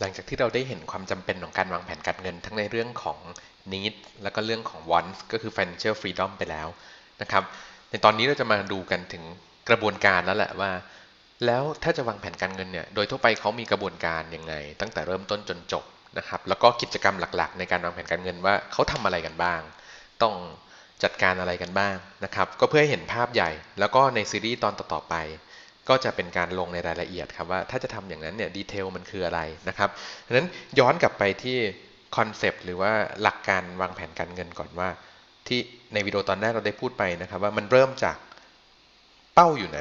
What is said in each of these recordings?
หลังจากที่เราได้เห็นความจำเป็นของการวางแผนการเงิน ทั้งในเรื่องของ need แล้วก็เรื่องของ wants ก็คือ financial freedom ไปแล้วนะครับ ในตอนนี้เราจะมาดูกันถึงกระบวนการแล้วแหละว่า แล้วถ้าจะวางแผนการเงินเนี่ย โดยทั่วไปเขามีกระบวนการยังไง ตั้งแต่เริ่มต้นจนจบนะครับ แล้วก็กิจกรรมหลักๆ ในการวางแผนการเงินว่าเขาทำอะไรกันบ้าง ต้องจัดการอะไรกันบ้างนะครับ ก็เพื่อให้เห็นภาพใหญ่ แล้วก็ในซีรีส์ตอนต่อๆไป ก็จะเป็นการลงในรายละเอียดครับว่าถ้าจะทำอย่างนั้นเนี่ยดีเทลมันคืออะไรนะครับดังนั้นย้อนกลับไปที่คอนเซปต์หรือว่าหลักการวางแผนการเงินก่อนว่า ที่ในวิดีโอตอนแรกเราได้พูดไปนะครับว่ามันเริ่มจากเป้าอยู่ไหน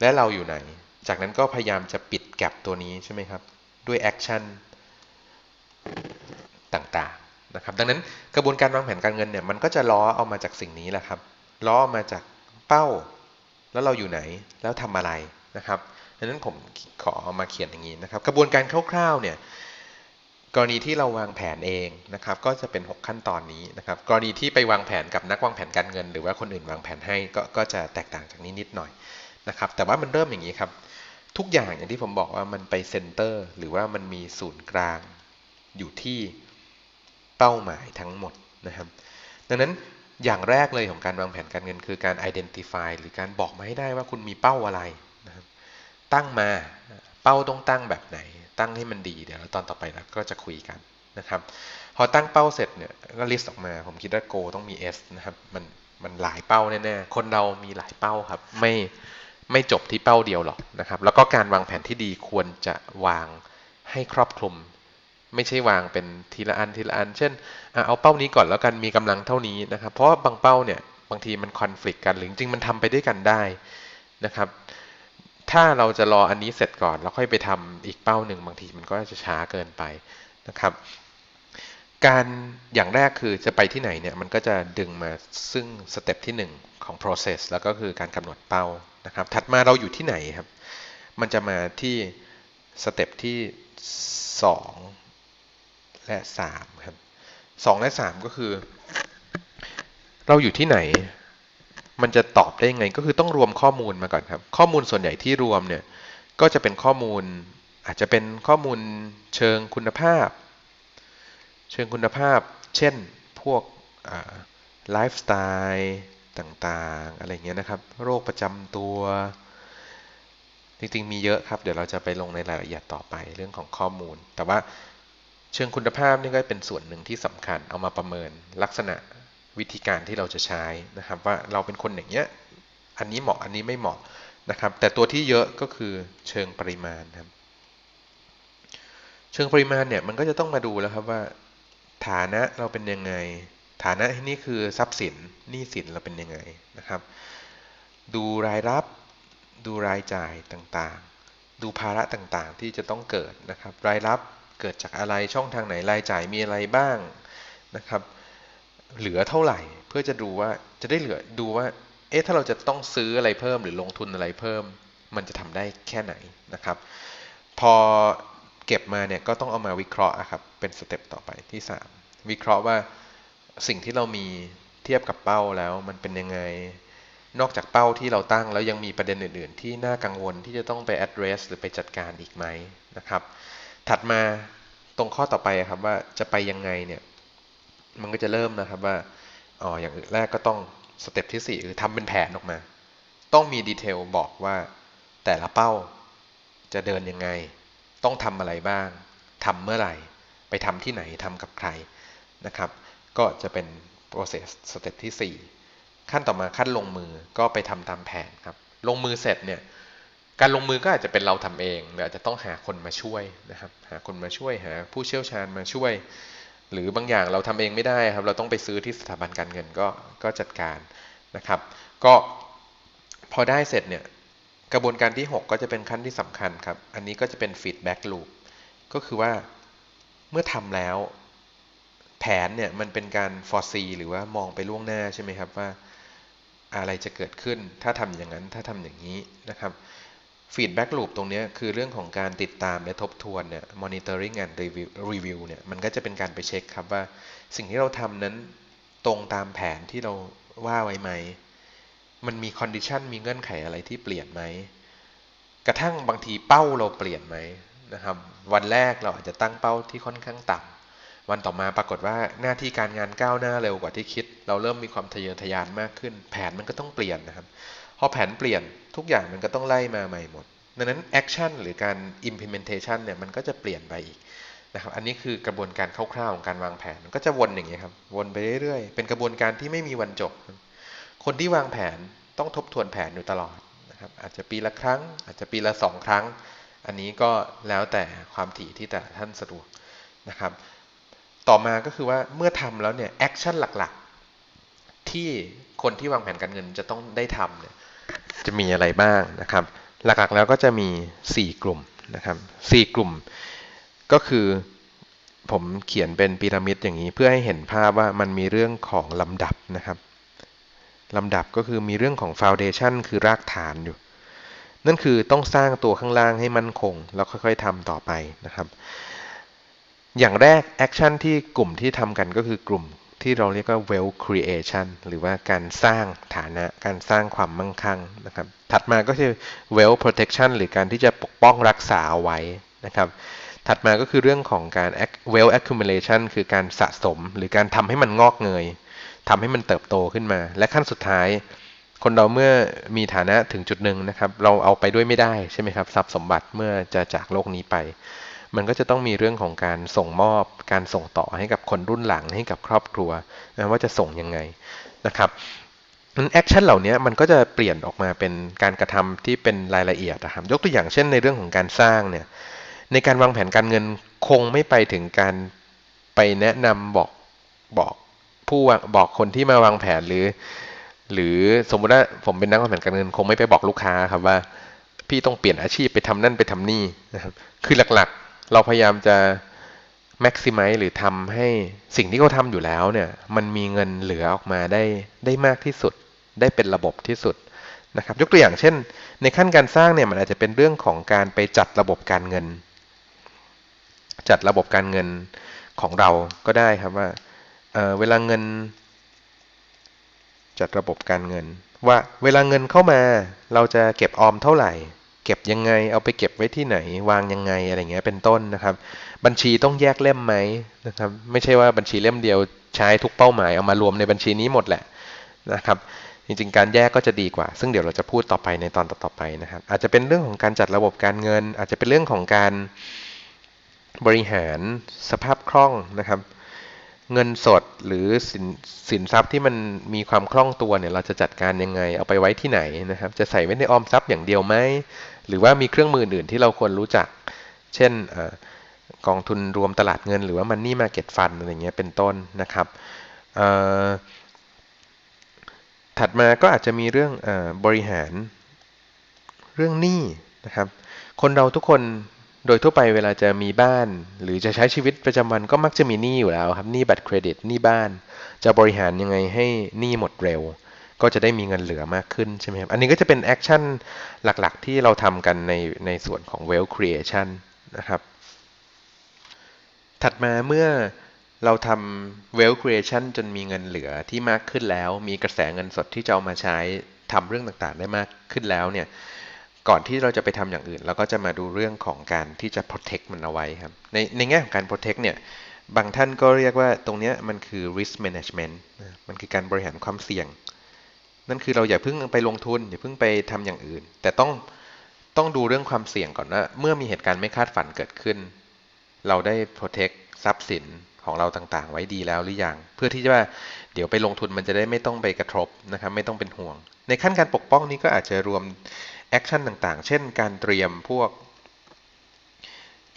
และเราอยู่ไหน จากนั้นก็พยายามจะปิดแกลบตัวนี้ใช่ไหมครับ ด้วยแอคชั่นต่างๆนะครับดังนั้นกระบวนการวางแผนการเงินเนี่ยมันก็จะล้อเอามาจากสิ่งนี้แหละครับล้อมาจากเป้า แล้วเราอยู่ไหนแล้วทำอะไรนะครับดังนั้นผมขอเอามาเขียนอย่างนี้นะครับ กระบวนการคร่าวๆเนี่ยกรณีที่เราวางแผนเองนะครับ ก็จะเป็น 6 ขั้นตอนนี้นะครับ กรณีที่ไปวางแผนกับนักวางแผนการเงิน หรือว่าคนอื่นวางแผนให้ก็ก็จะแตกต่างจากนี้นิดหน่อยนะครับ แต่ว่ามันเริ่มอย่างนี้ครับ ทุกอย่างอย่างที่ผมบอกว่ามันไปเซ็นเตอร์หรือว่ามันมีศูนย์กลางอยู่ที่เป้าหมายทั้งหมดนะครับ ดังนั้น อย่างแรกเลยของการวางแผนการเงินคือการ identify หรือการบอกมาให้ได้ว่าคุณมีเป้าอะไรนะครับตั้งมาเป้าต้องตั้งแบบไหน ตั้งให้มันดีเดี๋ยวตอนต่อไปเราก็จะคุยกันนะครับ พอตั้งเป้าเสร็จเนี่ยก็ลิสต์ออกมา ผมคิดว่า go ต้องมี S นะครับมันมันหลายเป้าแน่ๆคนเรามีหลายเป้าครับ ไม่ไม่จบที่เป้าเดียวหรอกนะครับ แล้วก็การวางแผนที่ดีควรจะวางให้ครอบคลุม ไม่ใช่วางเป็นทีละอันทีละอัน เช่น เอาเป้านี้ก่อนแล้วกันมีกำลังเท่านี้นะครับ เพราะบางเป้าเนี่ยบางทีมันคอน FLICT กันหรือจริงมันทำไปด้วยกันได้นะครับ ถ้าเราจะรออันนี้เสร็จก่อนแล้วค่อยไปทำอีกเป้าหนึ่งบางทีมันก็จะช้าเกินไปนะครับ การอย่างแรกคือจะไปที่ไหนเนี่ยมันก็จะดึงมาซึ่งสเต็ปที่ 1 ของ process แล้วก็คือการกำหนดเป้านะครับ ถัดมาเราอยู่ที่ไหนครับ มันจะมาที่สเต็ปที่ 2 และ3ครับ2และ 3 ก็คือ เราอยู่ที่ไหน มันจะตอบได้ยังไงก็คือต้องรวมข้อมูลมาก่อนครับ ข้อมูลส่วนใหญ่ที่รวมเนี่ยก็จะเป็นข้อมูลอาจจะเป็นข้อมูลเชิงคุณภาพ เชิงคุณภาพ เช่นพวกไลฟ์สไตล์ต่างๆ อะไรเงี้ยนะครับ โรคประจำตัว จริงๆ มีเยอะครับ เดี๋ยวเราจะไปลงในรายละเอียดต่อไปเรื่องของข้อมูล แต่ว่า เชิงคุณภาพนี่ก็เป็นส่วนหนึ่งที่สำคัญเอามาประเมินลักษณะวิธีการที่เราจะใช้นะครับ ว่าเราเป็นคนอย่างเงี้ยอันนี้เหมาะอันนี้ไม่เหมาะนะครับ แต่ตัวที่เยอะก็คือเชิงปริมาณครับ เชิงปริมาณเนี่ยมันก็จะต้องมาดูแล้วครับว่า ฐานะเราเป็นยังไง ฐานะที่นี่คือทรัพย์สินหนี้สินเราเป็นยังไงนะครับ ดูรายรับ ดูรายจ่ายต่างๆ ดูภาระต่างๆที่จะต้องเกิดนะครับ รายรับ เกิดจากอะไรช่องทางไหนรายจ่ายมีอะไรบ้างนะครับ เหลือเท่าไหร่ เพื่อจะดูว่าจะได้เหลือดูว่า เอ๊ะถ้าเราจะต้องซื้ออะไรเพิ่มหรือลงทุนอะไรเพิ่ม มันจะทำได้แค่ไหนนะครับ พอเก็บมาเนี่ยก็ต้องเอามาวิเคราะห์ครับเป็นสเต็ปต่อไปที่ 3 วิเคราะห์ว่าสิ่งที่เรามีเทียบกับเป้าแล้วมันเป็นยังไงนอกจากเป้าที่เราตั้งแล้วยังมีประเด็นอื่น ๆ ที่น่ากังวลที่จะต้องไป address หรือไปจัดการอีกไหมนะครับ ถัดมาตรงข้อต่อไปครับว่าจะไปยังไงเนี่ย มันก็จะเริ่มนะครับว่าอ๋ออย่างแรกก็ต้องสเต็ปที่ 4 คือทำเป็นแผนออกมา ต้องมีดีเทลบอกว่าแต่ละเป้าจะเดินยังไง ต้องทำอะไรบ้างทำเมื่อไหร่ ไปทำที่ไหนทำกับใครนะครับ ก็จะเป็น process สเต็ปที่ 4 ขั้นต่อมาขั้นลงมือก็ไปทำตามแผนครับ ลงมือเสร็จเนี่ย การลงมือก็อาจจะเป็นเราทำเองหรืออาจจะต้องหาคนมาช่วยนะครับ หาคนมาช่วยหาผู้เชี่ยวชาญมาช่วย หรือบางอย่างเราทำเองไม่ได้ครับ เราต้องไปซื้อที่สถาบันการเงินก็ก็จัดการนะครับ ก็พอได้เสร็จเนี่ยกระบวนการที่ 6 ก็จะเป็นขั้นที่สำคัญครับ อันนี้ก็จะเป็น feedback loop ก็คือว่าเมื่อทำแล้วแผนเนี่ยมันเป็นการ foresee หรือว่ามองไปล่วงหน้าใช่ไหมครับว่าอะไรจะเกิดขึ้น ถ้าทำอย่างนั้นถ้าทำอย่างนี้นะครับ feedback loop ตรงนี้คือเรื่องของการติดตามและทบทวนเนี่ย monitoring and review เนี่ย มันก็จะเป็นการไปเช็คครับว่าสิ่งที่เราทำนั้นตรงตามแผนที่เราว่าไว้ไหม มันมี condition มีเงื่อนไขอะไรที่เปลี่ยนไหม กระทั่งบางทีเป้าเราเปลี่ยนไหมนะครับ วันแรกเราอาจจะตั้งเป้าที่ค่อนข้างต่ำ วันต่อมาปรากฏว่าหน้าที่การงานก้าวหน้าเร็วกว่าที่คิด เราเริ่มมีความทะเยอทะยานมากขึ้น แผนมันก็ต้องเปลี่ยนนะครับ พอแผนเปลี่ยนทุกอย่างมันก็ต้องไล่มาใหม่หมด ดังนั้นแอคชั่นหรือการ implementation เนี่ยมันก็จะเปลี่ยนไปอีกนะครับ อันนี้คือกระบวนการคร่าวๆของการวางแผน มันก็จะวนอย่างนี้ครับ วนไปเรื่อยๆ เป็นกระบวนการที่ไม่มีวันจบ คนที่วางแผนต้องทบทวนแผนอยู่ตลอดนะครับ อาจจะปีละครั้ง อาจจะปีละสองครั้ง อันนี้ก็แล้วแต่ความถี่ที่แต่ท่านสะดวกนะครับ ต่อมาก็คือว่าเมื่อทำแล้วเนี่ยแอคชั่นหลักๆ ที่คนที่วางแผนการเงินจะต้องได้ทำเนี่ย จะมีอะไรบ้างนะครับ หลักๆแล้วก็จะมี 4 กลุ่มนะครับ4กลุ่มก็คือผมเขียนเป็นพีระมิดอย่างนี้เพื่อให้เห็นภาพว่ามันมีเรื่องของลำดับนะครับลำดับก็คือมีเรื่องของฟาวเดชันคือรากฐานอยู่ นั่นคือต้องสร้างตัวข้างล่างให้มั่นคง แล้วค่อยๆทำต่อไปนะครับ อย่างแรกแอคชั่นที่กลุ่มที่ทำกันก็คือกลุ่ม ที่เราเรียกว่า wealth creation หรือว่าการสร้างฐานะการสร้างความมั่งคั่งนะครับ ถัดมาก็คือ wealth protection หรือการที่จะปกป้องรักษาเอาไว้นะครับ ถัดมาก็คือเรื่องของการ wealth accumulation คือการสะสม หรือการทำให้มันงอกเงยทำให้มันเติบโตขึ้นมา และขั้นสุดท้าย คนเราเมื่อมีฐานะถึงจุดหนึ่งนะครับ เราเอาไปด้วยไม่ได้ใช่ไหมครับทรัพย์สมบัติเมื่อจะจากโลกนี้ไป มันก็จะต้องมีเรื่องของการส่งมอบ การส่งต่อให้กับคนรุ่นหลังให้กับครอบครัวนะว่าจะส่งยังไงนะครับนั้นแอคชั่นเหล่านี้มันก็จะเปลี่ยนออกมาเป็นการกระทำที่เป็นรายละเอียดนะครับยกตัวอย่างเช่นในเรื่องของการสร้างเนี่ยในการวางแผนการเงินคงไม่ไปถึงการไปแนะนำบอกบอกผู้บอกคนที่มาวางแผนหรือ หรือสมมุติว่าผมเป็นนักวางแผนการเงินคงไม่ไปบอกลูกค้าครับว่า พี่ต้องเปลี่ยนอาชีพไปทำนั่นไปทำนี่นะครับคือหลัก เราพยายามจะ maximize หรือทำให้สิ่งที่เขาทำอยู่แล้วเนี่ย มันมีเงินเหลือออกมาได้ได้มากที่สุด ได้เป็นระบบที่สุดนะครับ ยกตัวอย่างเช่น ในขั้นการสร้างเนี่ยมันอาจจะเป็นเรื่องของการไปจัดระบบการเงิน จัดระบบการเงินของเราก็ได้ครับว่าเเวลาเงิน จัดระบบการเงิน ว่าเวลาเงินเข้ามาเราจะเก็บออมเท่าไหร่ เก็บยังไง เอาไปเก็บไว้ที่ไหน วางยังไงอะไรเงี้ยเป็นต้นนะครับ บัญชีต้องแยกเล่มไหมนะครับ ไม่ใช่ว่าบัญชีเล่มเดียวใช้ทุกเป้าหมายเอามารวมในบัญชีนี้หมดแหละนะครับจริงๆ การแยกก็จะดีกว่า ซึ่งเดี๋ยวเราจะพูดต่อไปในตอนต่อๆไปนะครับ อาจจะเป็นเรื่องของการจัดระบบการเงิน อาจจะเป็นเรื่องของการบริหารสภาพคล่องนะครับ เงินสดหรือสินสินทรัพย์ที่มันมีความคล่องตัวเนี่ย เราจะจัดการยังไง เอาไปไว้ที่ไหนนะครับ จะใส่ไว้ในออมทรัพย์อย่างเดียวไหม หรือว่ามีเครื่องมืออื่นที่เราควรรู้จัก เช่นกองทุนรวมตลาดเงิน หรือว่ามันนี่มาเก็ตฟันอะไรเงี้ยเป็นต้นนะครับถัดมาก็อาจจะมีเรื่องอบริหารเรื่องหนี้นะครับ คนเราทุกคนโดยทั่วไปเวลาจะมีบ้าน หรือจะใช้ชีวิตประจำวันก็มักจะมีหนี้อยู่แล้วครับหนี้บัตรเครดิตหนี้บ้าน จะบริหารยังไงให้หนี้หมดเร็ว ก็จะได้มีเงินเหลือมากขึ้นใช่ไหมครับ อันนี้ก็จะเป็นแอคชั่นหลักๆ ที่เราทำกันในในส่วนของ wealth creation นะครับ ถัดมาเมื่อเราทำ wealth creation จนมีเงินเหลือที่มากขึ้นแล้ว มีกระแสเงินสดที่จะเอามาใช้ทำเรื่องต่างๆ ได้มากขึ้นแล้วเนี่ย ก่อนที่เราจะไปทำอย่างอื่นเราก็จะมาดูเรื่องของการที่จะ protect มันเอาไว้ครับ ในในแง่ของการ protect เนี่ยบางท่านก็เรียกว่าตรงนี้มันคือ risk management มันคือการบริหารความเสี่ยง นั่นคือเราอย่าเพิ่งไปลงทุนอย่าเพิ่งไปทำอย่างอื่น แต่ต้องต้องดูเรื่องความเสี่ยงก่อนว่าเมื่อมีเหตุการณ์ไม่คาดฝันเกิดขึ้น เราได้ protect ทรัพย์สินของเราต่างๆ ไว้ดีแล้วหรือยังเพื่อที่จะว่าเดี๋ยวไปลงทุนมันจะได้ไม่ต้องไปกระทบนะครับไม่ต้องเป็นห่วง ในขั้นการปกป้องนี้ก็อาจจะรวมแอคชั่นต่างๆ เช่น การเตรียมพวก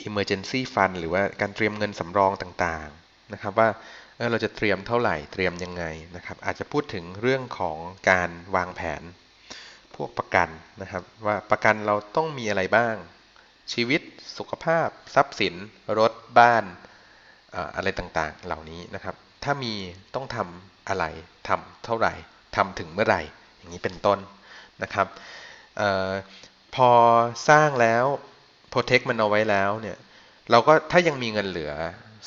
emergency fund หรือว่าการเตรียมเงินสำรองต่างๆนะครับว่า เราจะเตรียมเท่าไหร่เตรียมยังไงนะครับ อาจจะพูดถึงเรื่องของการวางแผน พวกประกันนะครับ ว่าประกันเราต้องมีอะไรบ้าง ชีวิตสุขภาพ ทรัพย์สิน รถบ้านอะไรต่างๆ เหล่านี้นะครับ ถ้ามีต้องทำอะไรทำเท่าไหร่ทำถึงเมื่อไหร่ อย่างนี้เป็นต้นนะครับออพอสร้างแล้วโปรเทคมันเอาไว้แล้วเนี่ยเราก็ถ้ายังมีเงินเหลือ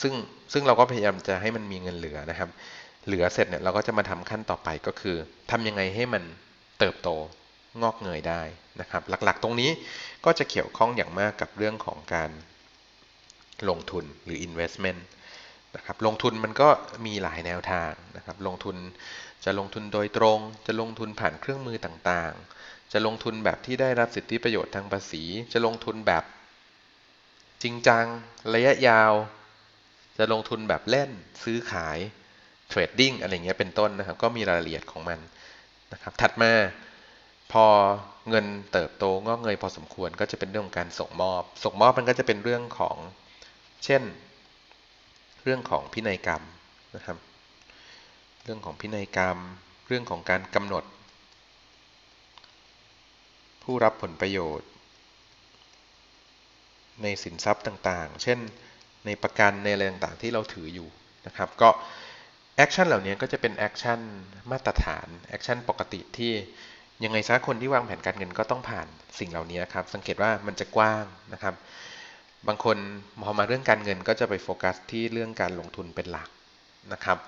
ซึ่ง ซึ่งเราก็พยายามจะให้มันมีเงินเหลือนะครับ เหลือเสร็จเนี่ยเราก็จะมาทำขั้นต่อไปก็คือทำยังไงให้มันเติบโตงอกเงยได้นะครับ หลักๆ ตรงนี้ก็จะเกี่ยวข้องอย่างมากกับเรื่องของการลงทุนหรือ investment นะครับลงทุนมันก็มีหลายแนวทางนะครับ ลงทุนจะลงทุนโดยตรง จะลงทุนผ่านเครื่องมือต่างๆ จะลงทุนแบบที่ได้รับสิทธิประโยชน์ทางภาษี จะลงทุนแบบจริงจัง ระยะยาว จะลงทุนแบบเล่นซื้อขายเทรดดิ้งอะไรเงี้ยเป็นต้นนะครับ ก็มีรายละเอียดของมันนะครับ ถัดมาพอเงินเติบโตงอกเงยพอสมควรก็จะเป็นเรื่องของการส่งมอบ ส่งมอบมันก็จะเป็นเรื่องของเช่น เรื่องของพินัยกรรมนะครับ เรื่องของพินัยกรรม เรื่องของการกำหนด ผู้รับผลประโยชน์ ในสินทรัพย์ต่างๆ เช่น ในประกันในอะไรต่างๆที่เราถืออยู่นะครับ ก็แอคชั่นเหล่านี้ก็จะเป็นแอคชั่นมาตรฐานแอคชั่นปกติที่ยังไงซะคนที่วางแผนการเงินก็ต้องผ่านสิ่งเหล่านี้ครับ สังเกตว่ามันจะกว้างนะครับ บางคนพอมาเรื่องการเงินก็จะไปโฟกัสที่เรื่องการลงทุนเป็นหลักนะครับ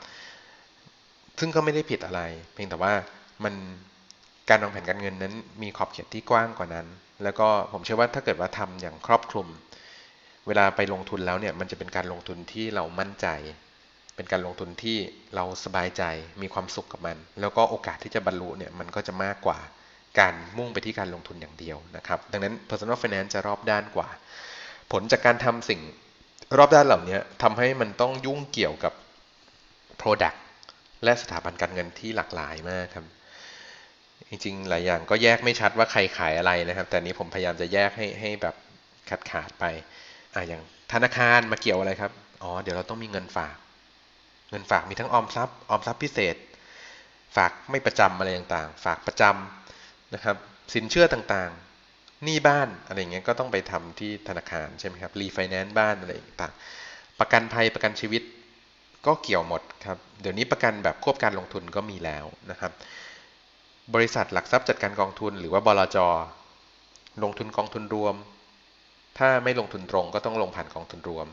ซึ่งก็ไม่ได้ผิดอะไร เพียงแต่ว่ามันการวางแผนการเงินนั้นมีขอบเขตที่กว้างกว่านั้น แล้วก็ผมเชื่อว่าถ้าเกิดว่าทำอย่างครอบคลุม เวลาไปลงทุนแล้วเนี่ยมันจะเป็นการลงทุนที่เรามั่นใจ เป็นการลงทุนที่เราสบายใจมีความสุขกับมัน แล้วก็โอกาสที่จะบรรลุเนี่ยมันก็จะมากกว่าการมุ่งไปที่การลงทุนอย่างเดียวนะครับ ดังนั้น personal finance จะรอบด้านกว่า ผลจากการทำสิ่งรอบด้านเหล่านี้ทำให้มันต้องยุ่งเกี่ยวกับ Product และสถาบันการเงินที่หลากหลายมากครับ จริงๆ หลายอย่างก็แยกไม่ชัดว่าใครขายอะไรนะครับ แต่นี้ผมพยายามจะแยกให้ให้แบบขาดขาดไป อ่าอย่างธนาคารมาเกี่ยวอะไรครับ อ๋อ เดี๋ยวเราต้องมีเงินฝาก เงินฝากมีทั้งออมทรัพย์ออมทรัพย์พิเศษ ฝากไม่ประจำอะไรต่างๆ ฝากประจำนะครับ สินเชื่อต่างๆหนี้บ้านอะไรเงี้ยก็ต้องไปทำที่ธนาคารใช่ไหมครับ รีไฟแนนซ์บ้านอะไรต่างๆ ประกันภัยประกันชีวิตก็เกี่ยวหมดครับ เดี๋ยวนี้ประกันแบบควบการลงทุนก็มีแล้วนะครับ บริษัทหลักทรัพย์จัดการกองทุน หรือว่าบลจลงทุนกองทุนรวม ถ้าไม่ลงทุนตรงก็ต้องลงผ่านกองทุนรวม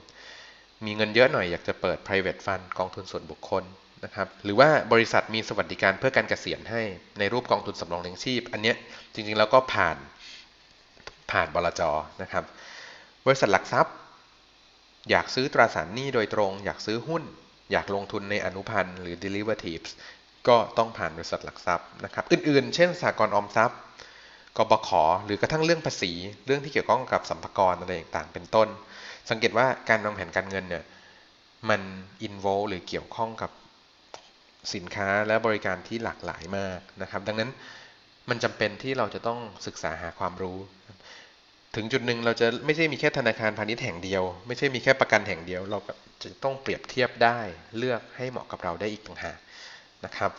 มีเงินเยอะหน่อยอยากจะเปิด private fund กองทุนส่วนบุคคลนะครับ หรือว่าบริษัทมีสวัสดิการเพื่อการเกษียณให้ในรูปกองทุนสำรองเลี้ยงชีพ อันนี้จริงๆแล้วก็ผ่านผ่านบลจนะครับ บริษัทหลักทรัพย์ อยากซื้อตราสารหนี้โดยตรง อยากซื้อหุ้น อยากลงทุนในอนุพันธ์หรือ derivatives ก็ต้องผ่านบริษัทหลักทรัพย์นะครับ อื่นๆ เช่นสากลออมทรัพย์ กบขหรือกระทั่งเรื่องภาษีเรื่องที่เกี่ยวข้องกับสัมภาระอะไรต่างๆ เป็นต้น สังเกตว่าการวางแผนการเงินเนี่ยมัน involve หรือเกี่ยวข้องกับสินค้าและบริการที่หลากหลายมากนะครับ ดังนั้นมันจำเป็นที่เราจะต้องศึกษาหาความรู้ ถึงจุดหนึ่งเราจะไม่ใช่มีแค่ธนาคารพาณิชย์แห่งเดียว ไม่ใช่มีแค่ประกันแห่งเดียว เราจะต้องเปรียบเทียบได้เลือกให้เหมาะกับเราได้อีกต่างหากนะครับ